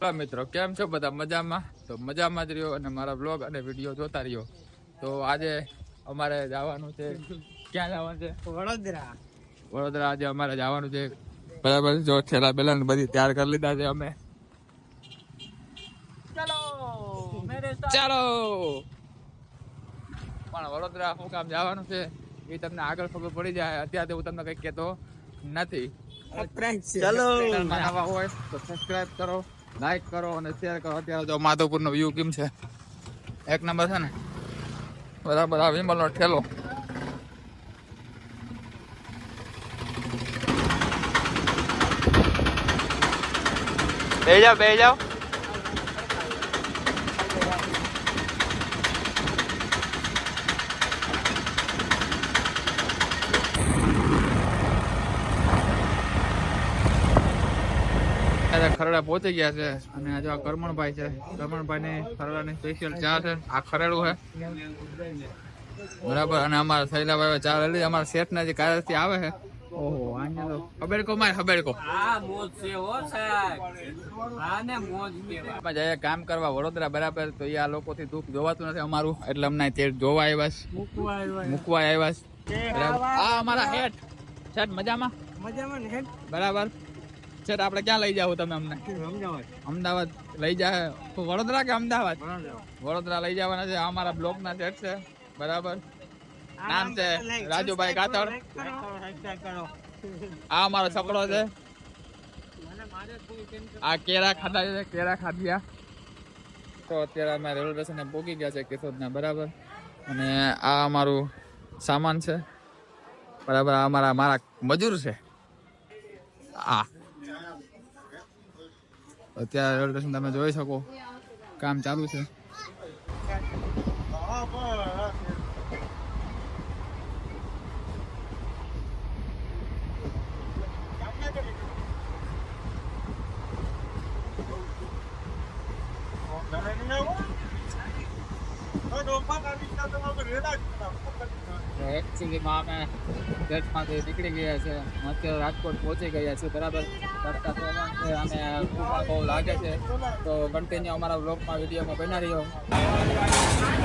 હા મિત્રો કેમ છો બધા? મજામાં? તો મજામાં જ રહ્યો અને મારા બ્લોગ અને વીડિયો જોતા રહ્યો. તો આજે અમારે જવાનું છે. ક્યાં જવાનું છે? વડોદરા. વડોદરા આજે અમારે જવાનું છે. બરાબર? જો ઠેલા બેલા બધી તૈયાર કરી લીધા છે અમે. ચલો ચાલો! પણ વડોદરા શું કામ જવાનું છે? એ તમને આગળ ખબર પડી જાય. અત્યારે હું તમને કઈ કહેતો નથી. ચલો! હોય તો સબસ્ક્રાઇબ કરો. લાઈક કરો અને શેર કરો. અત્યારે જો માધવપુર નો વ્યૂ કેમ છે? એક નંબર છે ને? બરાબર, આ વિમલ નો ઠેલો. બે જાઓ બે જાઓ. અત્યારે ખરડા પહોંચી ગયા છે. અને આજે આ કરમણભાઈ છે. કરમણભાઈ ની ખરડાની સ્પેશિયલ ચા છે. આ ખરેડું છે. બરાબર. અને અમારા થયેલા ચા લઈ અમારા શેઠ ના જે કાર્યથી આવે છે. ઓહો આને તો હબેડકો માર હબેડકો આ મોજ છે હો સાહેબ. આને મોજ કહેવાય. અમે કામ કરવા વડોદરા બરાબર તો એ આ લોકોથી દુઃખ જોવાતું નથી અમારું. એટલે અમને તે જોવા આવ્યા છે. મૂકવા આવ્યા મૂકવા આવ્યા છે. આ અમારા હેઠ શેઠ મજામાં? મજામાં ને બરાબર. શેઠ આપણે ક્યાં લઈ જાવ તમે અમને? અમદાવાદ. લઈ જાય તો વડોદરા કે અમદાવાદ? વડોદરા લઈ જવાના છે. અમારા બ્લોક ના સેટ છે. બરાબર? નામ છે રાજુભાઈ કાતળ આ અમારો છકડો છે. આ કેરા ખાધા છે કેરા ખાધ્યા. તો અત્યારે અમે રેલવે સ્ટેશને પહોંચી ગયા છે કેશોદના બરાબર? અને આ અમારું સામાન છે. બરાબર આ અમારા મારા મજૂર છે. આ. અત્યારે તમે જોઈ શકો. કામ ચાલુ છે. એકચ્યુઅલીમાં અમે દેશમાંથી નીકળી ગયા છે. અત્યારે રાજકોટ પહોંચી ગયા છે બરાબર? કરતા ધોરણ છે, અને બહુ લાગે છે. તો કન્ટિન્યુ અમારા બ્લોગમાં વિડીયોમાં બનાવી રહ્યો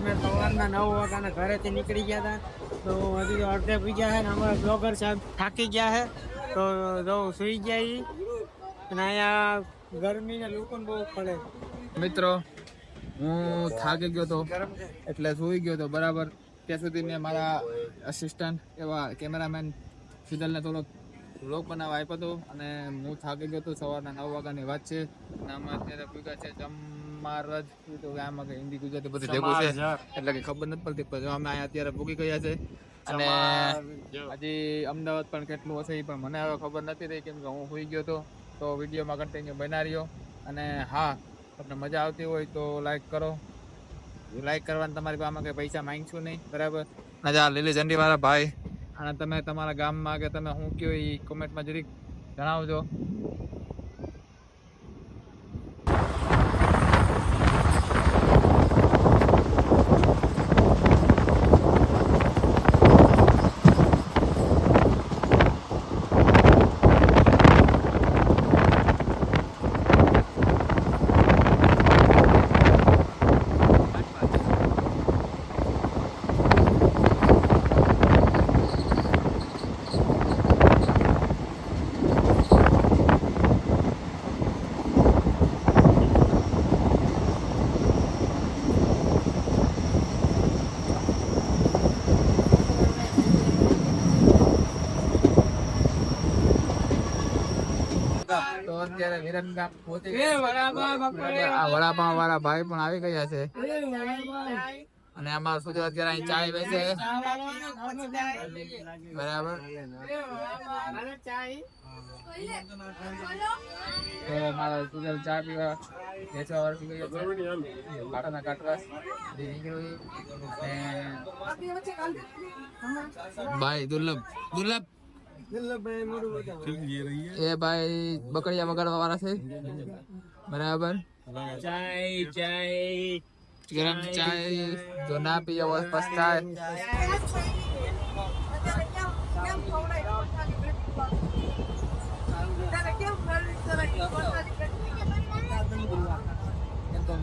અમે સવારના નવ વાગ્યાના ઘરેથી નીકળી ગયા હતા. તો હજી તો અડધે બીજા છે ને અમારા બ્લોગર સાહેબ થાકી ગયા છે. તો જો સુઈ ગયા. અને અહીંયા ગરમીને લોકોને બહુ પડે મિત્રો, હું થાકી ગયો તો, એટલે સૂઈ ગયો તો બરાબર. ત્યાં સુધી મેં મારા અસિસ્ટન્ટ એવા કેમેરામેન ફિદલને થોડોક બ્લોગ બનાવવા આપ્યો હતો. અને હું થાકી ગયો હતો સવારના નવ વાગ્યાની વાત છે. અને અમે અત્યારે ભેગા છે જમારજ તો આમાં કે હિન્દી ગુજરાતી બધું ભેગું છે. એટલે કે ખબર નથી પડતી પણ અમે અહીંયા અત્યારે ભૂગી ગયા છે. અને હજી અમદાવાદ પણ કેટલું હશે એ પણ મને હવે ખબર નથી રહી કેમ કે હું હોઈ ગયો હતો તો વિડીયોમાં કન્ટિન્યુ બના રહ્યો. અને હા તમને મજા આવતી હોય તો લાઈક કરો. લાઈક કરવાનું તમારી પાસે કંઈ પૈસા માંગશું નહીં બરાબર? અને આ લીલી ઝંડી વાળા ભાઈ અને તમે તમારા ગામમાં કે તમે શું કયો એ કોમેન્ટમાં જરીક જણાવજો. તો અત્યારે વિરમગામ આ વડાપાવ વાળા ભાઈ પણ આવી ગયા છે. અને આમાં શું છે અત્યારે અહીં ચાય છે. બરાબર. મારા સુજલ ચા પીવા વેચવા વાળો ગયો છે. કાંટાના કાટવાસ નીકળ્યું અને ભાઈ દુર્લભ દુર્લભ. એ ભાઈ બકડિયા વગાડવા વાળા છે. બરાબર? ચાય ચાય ગરમ ચાય જો ના પીએ હોય પસ્તાય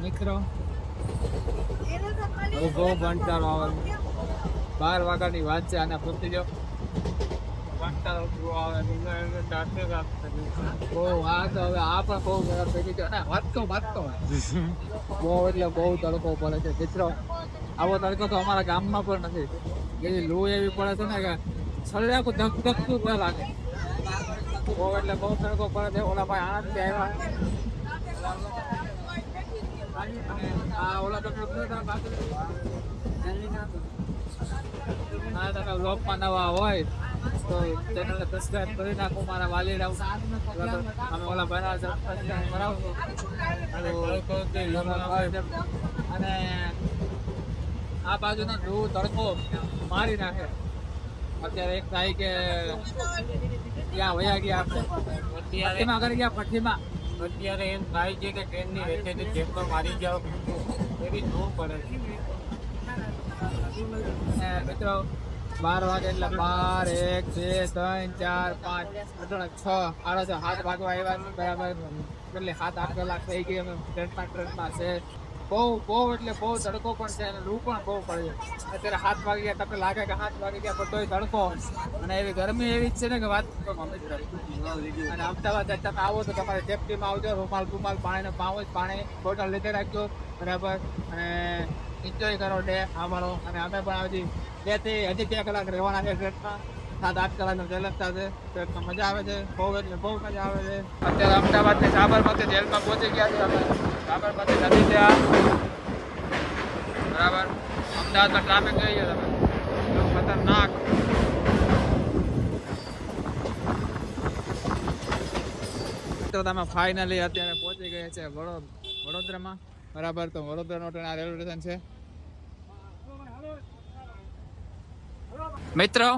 મિત્રો. બહુ કંટાળો આવે. બાર વાગ્યાની વાત છે અને પૂરતી જો બહુ એટલે બહુ તડકો પડે છે. મિત્રો, આવો તડકો તો અમારા ગામમાં પણ નથી. એવી લૂ એવી પડે છે ને કે આખું ધક ધકતું લાગે. બહુ એટલે બહુ તડકો પડે છે. ઓલા ભાઈ આણંદથી આવ્યા. ઓલા હા તમે વ્લોગમાં નવા હોય. તો ચેનલને સબસ્ક્રાઇબ કરી નાખો મારા વાલીડા અમે ઓલા ભાઈના સબસ્ક્રાઇબ કરાવશો અને આ બાજુનો ધૂ તડકો મારી નાખે. અત્યારે એક થાય કે ત્યાં વયા ગયા આપણે. એમાં કરી ગયા પઠ્ઠીમાં અત્યારે એમ થાય છે કે ટ્રેનની વેચેથી ચેમ્બર મારી જાઓ એવી ધૂળ પડે છે. મિત્રો બાર વાગે એટલે બાર, એક, બે, ત્રણ, ચાર, પાંચ ત્રણ છ સાડા છ, હાથ વાગવા આવ્યા બરાબર. એટલે સાત, આઠ કલાક થઈ ગઈ અમે ટ્રેનમાં ટ્રેનમાં છે. બહુ બહુ એટલે બહુ તડકો પણ છે અને લૂ પણ બહુ પડે અત્યારે હાથ વાગી ગયા, તમને લાગે કે હાથ વાગી ગયા, પણ તોય તડકો. અને એવી ગરમી એવી જ છે ને કે વાત. અને અમદાવાદ તમે આવો તો તમારે સેફટીમાં આવજો રૂમાલ રૂમાલ પાણીનો પાવો જ પાણી બોટલ લીધે રાખજો, બરાબર. અને એન્જોય કરો ડે અમારો અને અમે પણ આવી બેથી હજી બે કલાક રહેવાના છે ટ્રેનમાં સાત આઠ કલાકનો ચેલકતા છે. ટ્રેનમાં મજા આવે છે. બહુ એટલે બહુ મજા આવે છે. અત્યારે અમદાવાદની સાબરમતી જેલમાં પહોંચી ગયા છે અમે. સાબરમતી નદી ત્યાં બરાબર. અમદાવાદમાં ટ્રાફિક જોઈએ તમે. ખતરનાક. તો તમે ફાઇનલી અત્યારે પહોંચી ગયા છે વડોદરામાં બરાબર, તો વડોદરાનો ટ્રેન આ રેલવે સ્ટેશન છે. મિત્રો,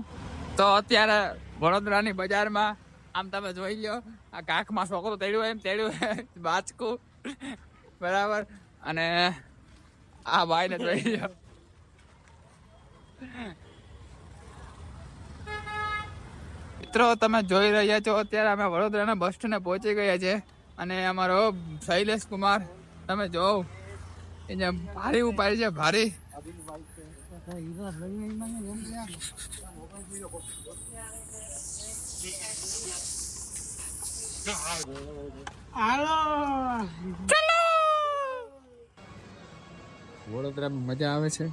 તો અત્યારે વડોદરાની બજારમાં, આમ તમે જોઈ લો આ કાંખમાં છોકરો તેડ્યું એમ તેડ્યું બાચકું બરાબર, અને આ ભાઈને જોઈ લો મિત્રો, તમે જોઈ રહ્યા છો, અત્યારે અમે વડોદરાના બસ સ્ટેન્ડે પહોંચી ગયા છે અને અમારો શૈલેષ કુમાર તમે જોવો. એને ભારી ઉપાડી છે ભારી. વડોદરા વડોદરામાં મજા આવે છે?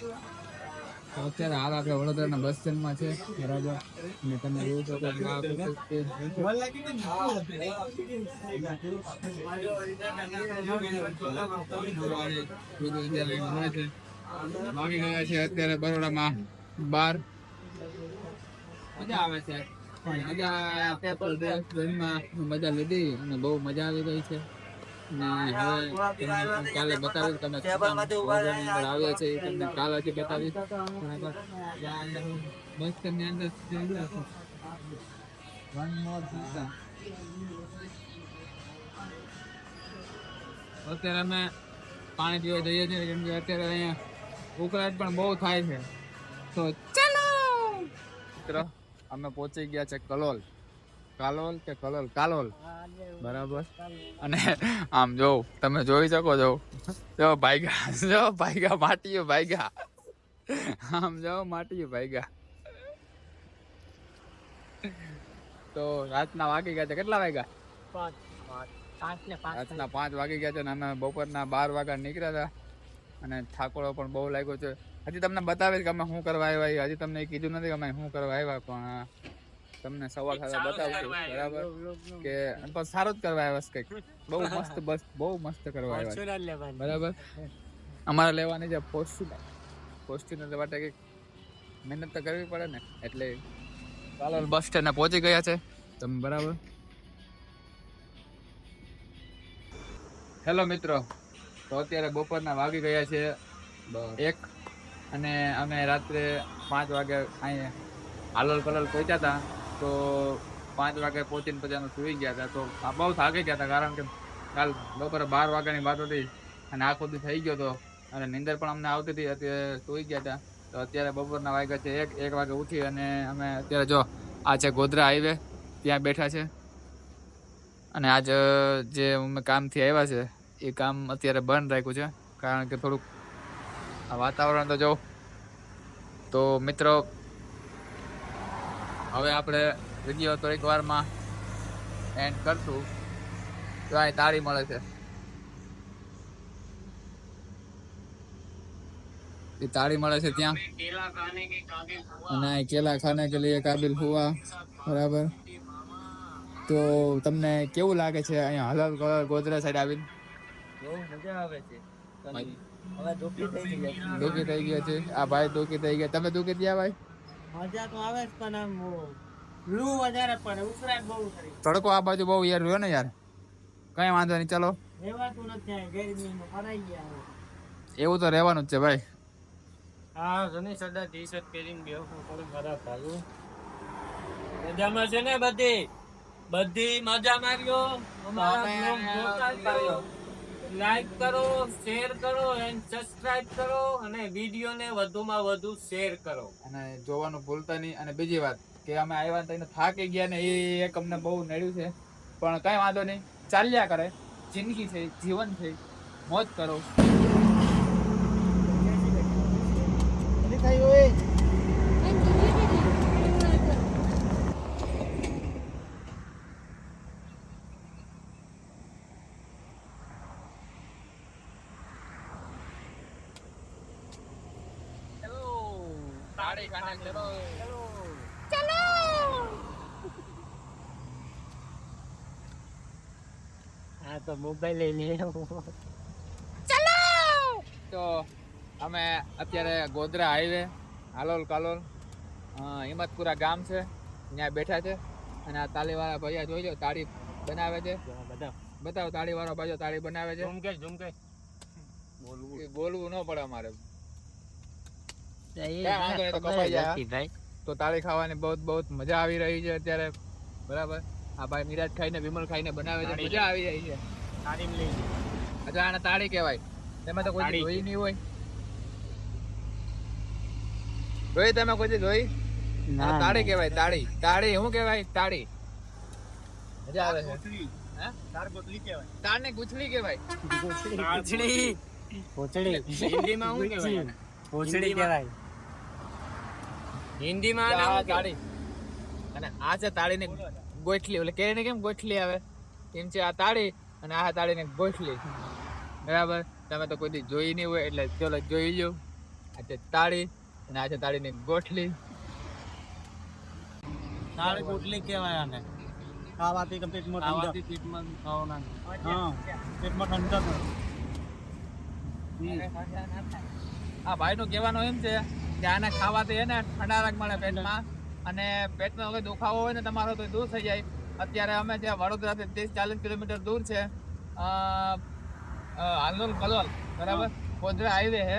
તો અત્યારે હાલ આપણે વડોદરાના બસ સ્ટેન્ડમાં છે, બરાબર? અને તમે બધું તે છે. ગયા છે અત્યારે બરોડામાં બાર. મજા આવે છે. મજા પેપર મજા લીધી અને બહુ મજા આવી ગઈ છે. કાલે બતાવીશ તમે આવે આવ્યા છે તમને કાલે હજી બતાવીશ. મસ્ત અંદર. અત્યારે અમે પાણી પીવા જઈએ છીએ કેમ કે અત્યારે અહીંયા ઉકળાટ પણ બહુ થાય છે. તો ચાલો! અમે પહોંચી ગયા છે કલોલ. કાલોલ કે કલોલ? કાલોલ. બરાબર. અને આમ જો તમે જોઈ શકો છો. જો ભાઈગા જો ભાઈગા માટીઓ ભાઈગા. આમ જો માટીઓ ભાઈગા. તો રાતના વાગી ગયા છે. કેટલા વાગ્યા? રાતના પાંચ વાગી ગયા છે ને અમે બપોરના બાર વાગ્યા નીકળ્યા હતા. અને ઠાકોરો પણ બહુ લાગ્યો છે. હજી તમને બતાવે કે અમે શું કરવા આવ્યા હજી તમને કીધું નથી કે અમે શું કરવા આવ્યા પણ તમને સવાર સાથે બતાવશું બરાબર? કે પણ સારો જ કરવા આવ્યા છે કંઈક. બહુ મસ્ત બસ બહુ મસ્ત કરવા આવ્યા બરાબર? અમારે લેવાની છે ફોર્ચ્યુનર ફોર્ચ્યુનર માટે કંઈક મહેનત તો કરવી પડે ને. એટલે ચાલો બસ સ્ટેન્ડ પહોંચી ગયા છે. તમે બરાબર? હેલો મિત્રો. તો અત્યારે બપોરના વાગી ગયા છે એક અને અમે રાત્રે પાંચ વાગે અહીંયા હાલોલ કલોલ પહોંચ્યા હતા. તો પાંચ વાગે પહોંચીને પછી સુઈ ગયા હતા. તો બહુ થાકી ગયા હતા, કારણ કે કાલ બપોરે બાર વાગ્યાની વાત હતી અને આખો દી થઈ ગયો હતો અને નીંદર પણ અમને આવતી હતી. અત્યારે સુઈ ગયા હતા. તો અત્યારે બપોરના વાગ્યા છે એક એક વાગે ઉઠી અને અમે અત્યારે જો આ છે ગોધરા હાઈવે, ત્યાં બેઠા છે. અને આજ જે અમે કામથી આવ્યા છે, એ કામ અત્યારે બંધ રાખ્યું છે. કારણ કે થોડુંક આ વાતાવરણ તો જો, તો મિત્રો હવે આપણે વીડિયો થોડીક વારમાં એન્ડ કરશું. તો અહીં તાળી મળે છે. એ તાળી મળે છે ત્યાં. અને કેલા ખાને કે લીએ કાબિલ હુઆ બરાબર. તો તમને કેવું લાગે છે અહીંયા હલાલ કલર ગોધરા સાઈડ આવીને? દુઃખી થઈ ગયા છે. આ ભાઈ દુઃખી થઈ ગયા. તમે દુઃખી થયા ભાઈ? મજા તો આવે જ પણ આમ લૂ વધારે પડે ઉકળાટ બહુ કરી. તડકો આ બાજુ બહુ યાર રહ્યો ને યાર. કઈ વાંધો નહીં ચલો. રહેવાતું નથી ગરમીમાં પરાઈ ગયા એવું તો રહેવાનું જ છે ભાઈ. હા ઘણી સદા ટી શર્ટ પહેરીને બેહું થોડું ખરાબ થયું. મજામાં છે ને બધી? બધી મજા માર્યો અમારા લાઈક કરો શેર કરો એન્ડ સબસ્ક્રાઇબ કરો અને વિડીયોને વધુમાં વધુ શેર કરો. અને જોવાનું ભૂલતા નહીં. અને બીજી વાત કે અમે આવ્યા તઈને થાકી ગયા ને એ એક અમને બહુ નડ્યું છે. પણ કાંઈ વાંધો નહીં. ચાલ્યા કરે. જિંદગી છે જીવન છે. મોજ કરો. હા તો મોબાઈલ લઈને તો અમે અત્યારે ગોધરા હાઈવે. હાલોલ કાલોલ હિંમતપુરા ગામ છે. ત્યાં બેઠા છે. અને આ તાળીવાળા ભૈયા જોઈ લો તાળી બનાવે છે. બધા બતાવો. તાળીવાળો ભાઈઓ તાળી બનાવે છે. ઝૂમ કે ઝૂમ કે બોલવું બોલવું ન પડે અમારે. તો ખબર કપાઈ જ જાય. હતી ભાઈ. તો તાળી ખાવાની બહુ બહુ મજા આવી રહી છે અત્યારે. બરાબર? આ ભાઈ મિરાજ ખાઈને વિમલ ખાઈને બનાવે છે. મજા આવી રહી છે. અચ્છા આને તાળી કહેવાય. તેમાં તો કોઈ જોઈ નહીં હોય. જોઈ તમે કોઈ જોઈ? તાળી કહેવાય તાળી. તાળી શું કહેવાય? તાળી. મજા આવે છે. હે? તાળને ગુથલી કહેવાય. પૂછડી પૂછડી હિન્દીમાં શું કહેવાય? પૂછડી કહેવાય. હિન્દીમાં આ તાળી. અને આ છે તાળીને ગોઠલી એટલે કેરીને કેમ ગોઠલી આવે? એમ છે આ તાળી અને આ તાળીને ગોઠલી. બરાબર? તમે તો કોઈ જોઈ નહીં હોય એટલે ચલો જોઈ લો આ છે તાળી અને આ છે તાળીની ગોઠલી. તાળી ગોઠલી કહેવાય આને. ખાવાથી કે પેટમાં ઠંડક. પેટમાં ખાવાના. હા પેટમાં ઠંડક. આ ભાઈનું કહેવાનું એમ છે આને ખાવાથી એને ઠંડારક મળે પેટમાં. અને પેટનો કોઈ દુખાવો હોય ને તમારો તો દૂર થઈ જાય. અત્યારે અમે જે વડોદરાથી ત્રીસ ચાલીસ કિલોમીટર દૂર છે. હાલોલ કલોલ બરાબર? ગોધરા હાઈવે છે.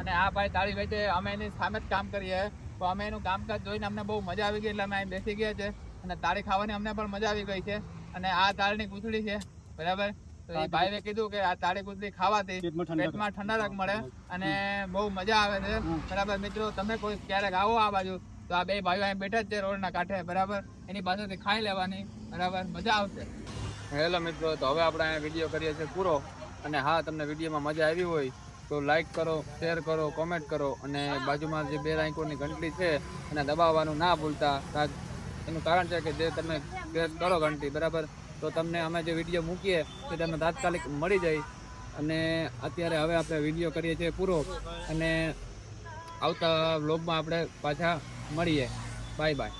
અને આ ભાઈ તાળી વેચે અમે એની સામે જ કામ કરીએ. તો અમે એનું કામકાજ જોઈને અમને બહુ મજા આવી ગઈ એટલે અમે અહીં બેસી ગયા છે. અને તાળી ખાવાની અમને પણ મજા આવી ગઈ છે. અને આ તાળની કૂચડી છે બરાબર? તો એ ભાઈએ કીધું કે આ તાળી કુદરી ખાવાથી પેટમાં ઠંડક મળે અને બહુ મજા આવે છે. બરાબર મિત્રો તમે કોઈ ક્યારેક આવો આ બાજુ તો આ બે ભાઈઓ અહીં બેઠા જ છે રોડના કાંઠે બરાબર? એની પાસેથી ખાઈ લેવાની બરાબર? મજા આવશે. હેલો મિત્રો તો હવે આપણે અહીંયા વીડિયો કરીએ છીએ પૂરો. અને હા તમને વિડીયોમાં મજા આવી હોય તો લાઈક કરો શેર કરો કોમેન્ટ કરો. અને બાજુમાં જે બે રાંકોની ઘંટડી છે એને દબાવવાનું ના ભૂલતા. એનું કારણ છે કે જે તમે પ્રેસ કરો ઘંટી બરાબર? તો તમને અમે જે વીડિયો મૂકીએ, તે તમને તાત્કાલિક મળી જાય. અને અત્યારે હવે આપણે વીડિયો કરીએ છીએ પૂરો. અને આવતા વ્લોગમાં આપણે પાછા મળીએ. Bye bye